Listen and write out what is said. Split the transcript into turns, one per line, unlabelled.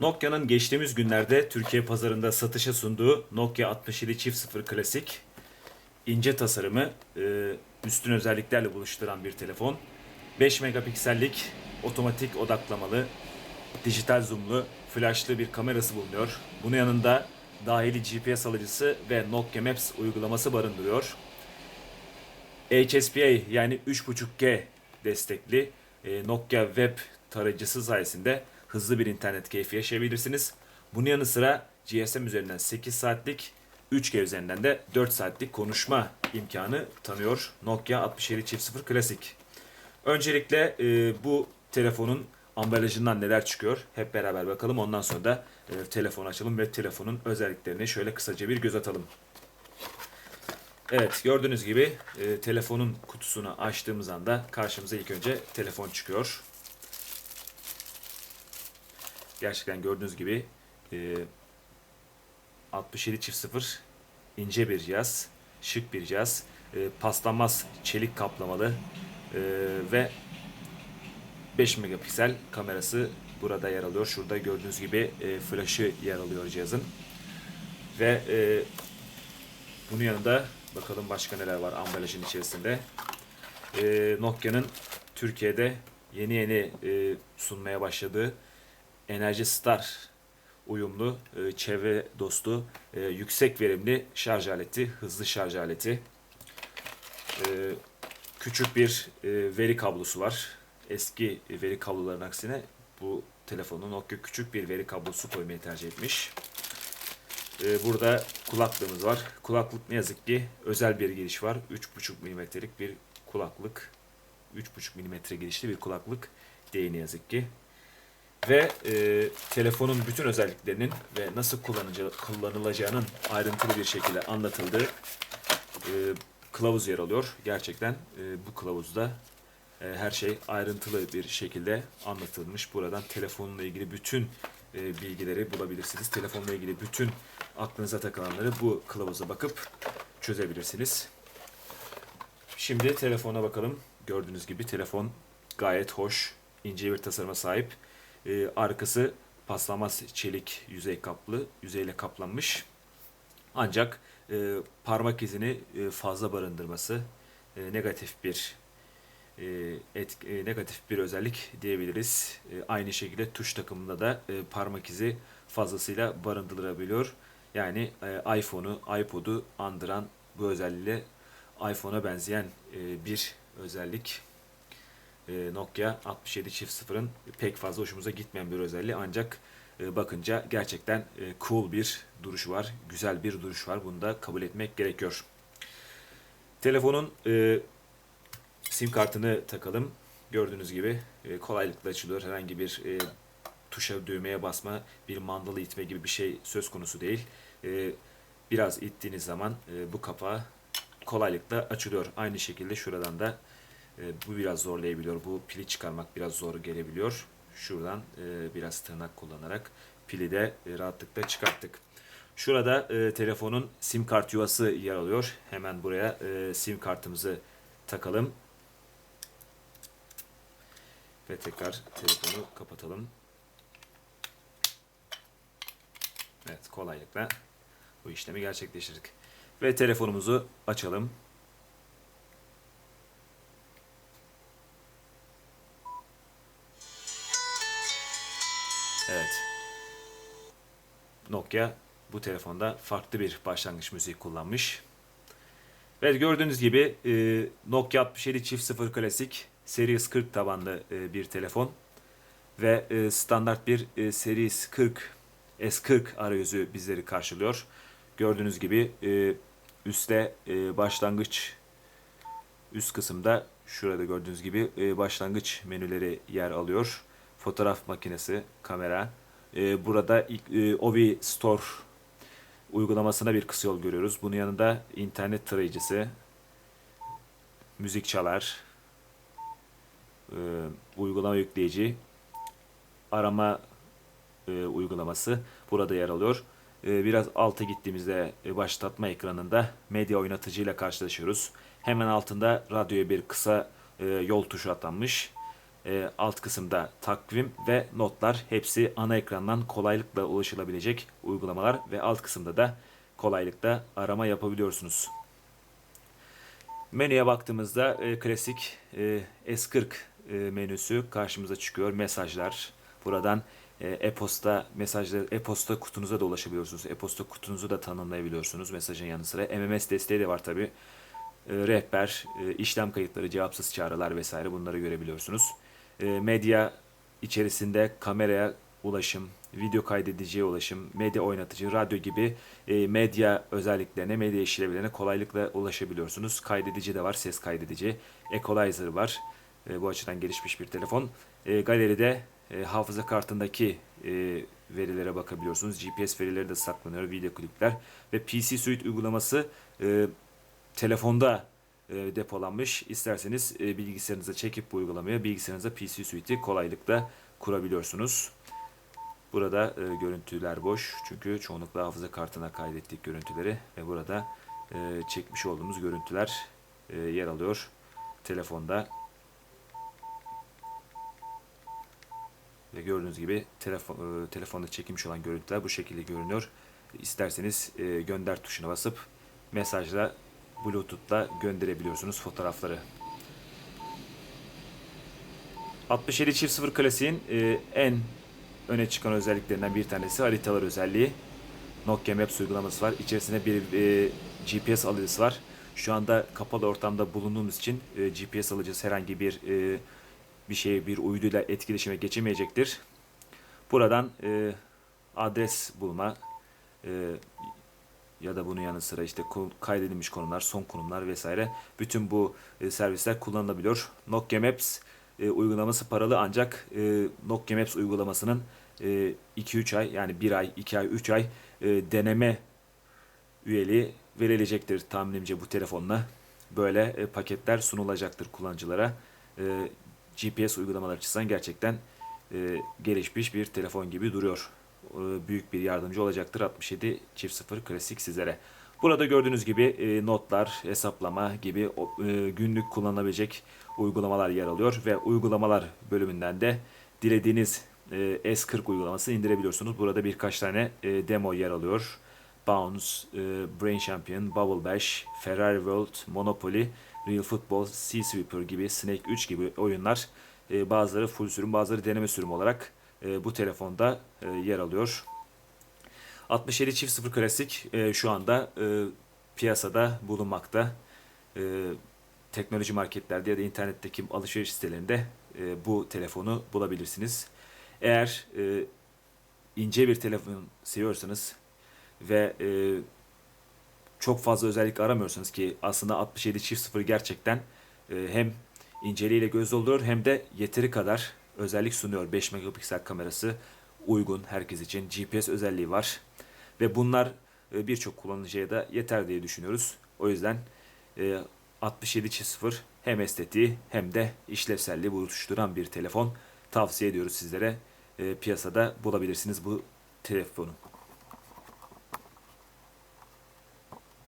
Nokia'nın geçtiğimiz günlerde Türkiye pazarında satışa sunduğu Nokia 67 çift 0 klasik ince tasarımı e, üstün özelliklerle buluşturan bir telefon. 5 megapiksellik otomatik odaklamalı, dijital zoomlu, flashlı bir kamerası bulunuyor. Bunun yanında dahili GPS alıcısı ve Nokia Maps uygulaması barındırıyor. HSPA yani 3.5G destekli e, Nokia Web tarayıcısı sayesinde hızlı bir internet keyfi yaşayabilirsiniz. Bunun yanı sıra GSM üzerinden 8 saatlik, 3G üzerinden de 4 saatlik konuşma imkanı tanıyor Nokia 67 çift 0 Klasik. Öncelikle e, bu telefonun ambalajından neler çıkıyor hep beraber bakalım. Ondan sonra da e, telefonu açalım ve telefonun özelliklerini şöyle kısaca bir göz atalım. Evet gördüğünüz gibi e, telefonun kutusunu açtığımız anda karşımıza ilk önce telefon çıkıyor. Gerçekten gördüğünüz gibi e, 67 çift 0 ince bir cihaz, şık bir cihaz, e, paslanmaz çelik kaplamalı e, ve 5 megapiksel kamerası burada yer alıyor. Şurada gördüğünüz gibi e, flaşı yer alıyor cihazın. Ve e, bunun yanında bakalım başka neler var ambalajın içerisinde. E, Nokia'nın Türkiye'de yeni yeni e, sunmaya başladığı Enerji Star uyumlu, e, çevre dostu, e, yüksek verimli şarj aleti, hızlı şarj aleti. E, küçük bir e, veri kablosu var. Eski veri kablolarının aksine bu telefonun Nokia küçük bir veri kablosu koymayı tercih etmiş. E, burada kulaklığımız var. Kulaklık ne yazık ki özel bir giriş var. 3.5 milimetrelik bir kulaklık. 3.5 milimetre girişli bir kulaklık değil ne yazık ki. Ve e, telefonun bütün özelliklerinin ve nasıl kullanıcı, kullanılacağının ayrıntılı bir şekilde anlatıldığı e, kılavuz yer alıyor. Gerçekten e, bu kılavuzda e, her şey ayrıntılı bir şekilde anlatılmış. Buradan telefonla ilgili bütün e, bilgileri bulabilirsiniz. Telefonla ilgili bütün aklınıza takılanları bu kılavuza bakıp çözebilirsiniz. Şimdi telefona bakalım. Gördüğünüz gibi telefon gayet hoş, ince bir tasarıma sahip. Ee, arkası paslanmaz çelik yüzey kaplı, yüzeyle kaplanmış. Ancak e, parmak izini e, fazla barındırması e, negatif bir e, et, e, negatif bir özellik diyebiliriz. E, aynı şekilde tuş takımında da e, parmak izi fazlasıyla barındırılabiliyor. Yani e, iPhone'u, iPod'u andıran bu özelliğiyle iPhone'a benzeyen e, bir özellik. E, Nokia 67 çift 0'ın pek fazla hoşumuza gitmeyen bir özelliği ancak e, bakınca gerçekten e, cool bir duruş var. Güzel bir duruş var. Bunu da kabul etmek gerekiyor. Telefonun e, sim kartını takalım. Gördüğünüz gibi kolaylıkla açılıyor. Herhangi bir tuşa düğmeye basma, bir mandalı itme gibi bir şey söz konusu değil. Biraz ittiğiniz zaman bu kapağı kolaylıkla açılıyor. Aynı şekilde şuradan da e, bu biraz zorlayabiliyor. Bu pili çıkarmak biraz zor gelebiliyor. Şuradan e, biraz tırnak kullanarak pili de e, rahatlıkla çıkarttık. Şurada e, telefonun sim kart yuvası yer alıyor. Hemen buraya e, sim kartımızı takalım. Ve tekrar telefonu kapatalım. Evet kolaylıkla bu işlemi gerçekleştirdik. Ve telefonumuzu açalım. Nokia bu telefonda farklı bir başlangıç müziği kullanmış. Evet gördüğünüz gibi e, Nokia 67 çift 0 klasik Series 40 tabanlı e, bir telefon ve e, standart bir e, Series 40 S40 arayüzü bizleri karşılıyor. Gördüğünüz gibi e, üstte e, başlangıç üst kısımda şurada gördüğünüz gibi e, başlangıç menüleri yer alıyor. Fotoğraf makinesi, kamera. E, burada e, Ovi Store uygulamasına bir kısa yol görüyoruz. Bunun yanında internet tarayıcısı, müzik çalar, e, uygulama yükleyici, arama e, uygulaması burada yer alıyor. E, biraz alta gittiğimizde e, başlatma ekranında medya oynatıcıyla karşılaşıyoruz. Hemen altında radyoya bir kısa e, yol tuşu atanmış. E, alt kısımda takvim ve notlar hepsi ana ekrandan kolaylıkla ulaşılabilecek uygulamalar ve alt kısımda da kolaylıkla arama yapabiliyorsunuz. Menüye baktığımızda e, klasik e, S40 e, menüsü karşımıza çıkıyor. Mesajlar. Buradan e, e-posta mesajları e-posta kutunuza da ulaşabiliyorsunuz. E-posta kutunuzu da tanımlayabiliyorsunuz mesajın yanı sıra. MMS desteği de var tabi. E, rehber, e, işlem kayıtları, cevapsız çağrılar vesaire bunları görebiliyorsunuz. E, medya içerisinde kameraya ulaşım, video kaydediciye ulaşım, medya oynatıcı, radyo gibi e, medya özelliklerine, medya işlevlerine kolaylıkla ulaşabiliyorsunuz. Kaydedici de var, ses kaydedici. Equalizer var. E, bu açıdan gelişmiş bir telefon. Galeride hafıza kartındaki verilere bakabiliyorsunuz. GPS verileri de saklanıyor, video klipler ve PC Suite uygulaması telefonda depolanmış. İsterseniz e, bilgisayarınıza çekip bu uygulamayı bilgisayarınıza PC Suite'i kolaylıkla kurabiliyorsunuz. Burada e, görüntüler boş çünkü çoğunlukla hafıza kartına kaydettik görüntüleri ve burada e, çekmiş olduğumuz görüntüler e, yer alıyor telefonda. Ve gördüğünüz gibi telefon, e, telefonda çekilmiş olan görüntüler bu şekilde görünüyor. İsterseniz e, gönder tuşuna basıp mesajla Bluetooth'la gönderebiliyorsunuz fotoğrafları. 67 çift 0 klasiğin e, en öne çıkan özelliklerinden bir tanesi haritalar özelliği. Nokia Maps uygulaması var. İçerisinde bir e, GPS alıcısı var. Şu anda kapalı ortamda bulunduğumuz için e, GPS alıcısı herhangi bir e, bir şey bir uyduyla etkileşime geçemeyecektir. Buradan e, adres bulma e, ya da bunun yanı sıra işte kaydedilmiş konumlar, son konumlar vesaire bütün bu e, servisler kullanılabiliyor. Nokia Maps e, uygulaması paralı ancak e, Nokia Maps uygulamasının e, 2-3 ay yani 1 ay, 2 ay, 3 ay deneme üyeliği verilecektir tahminimce bu telefonla. Böyle paketler sunulacaktır kullanıcılara. GPS uygulamalar açısından gerçekten gelişmiş bir telefon gibi duruyor. E, büyük bir yardımcı olacaktır 67 çift 0 klasik sizlere. Burada gördüğünüz gibi e, notlar, hesaplama gibi e, günlük kullanılabilecek uygulamalar yer alıyor ve uygulamalar bölümünden de dilediğiniz e, S40 uygulamasını indirebiliyorsunuz. Burada birkaç tane demo yer alıyor. Bounce, Brain Champion, Bubble Bash, Ferrari World, Monopoly, Real Football, Sea Sweeper gibi, Snake 3 gibi oyunlar bazıları full sürüm, bazıları deneme sürüm olarak e, bu telefonda e, yer alıyor. 67 çift 0 klasik e, şu anda e, piyasada bulunmakta. E, teknoloji marketlerde ya da internetteki alışveriş sitelerinde e, bu telefonu bulabilirsiniz. Eğer e, ince bir telefon seviyorsanız ve e, çok fazla özellik aramıyorsanız ki aslında 67 çift 0 gerçekten e, hem inceliğiyle göz dolduruyor hem de yeteri kadar özellik sunuyor. 5 megapiksel kamerası uygun herkes için. GPS özelliği var. Ve bunlar e, birçok kullanıcıya da yeter diye düşünüyoruz. O yüzden e, 67 çift 0 hem estetiği hem de işlevselliği buluşturan bir telefon tavsiye ediyoruz sizlere. E, piyasada bulabilirsiniz bu telefonu.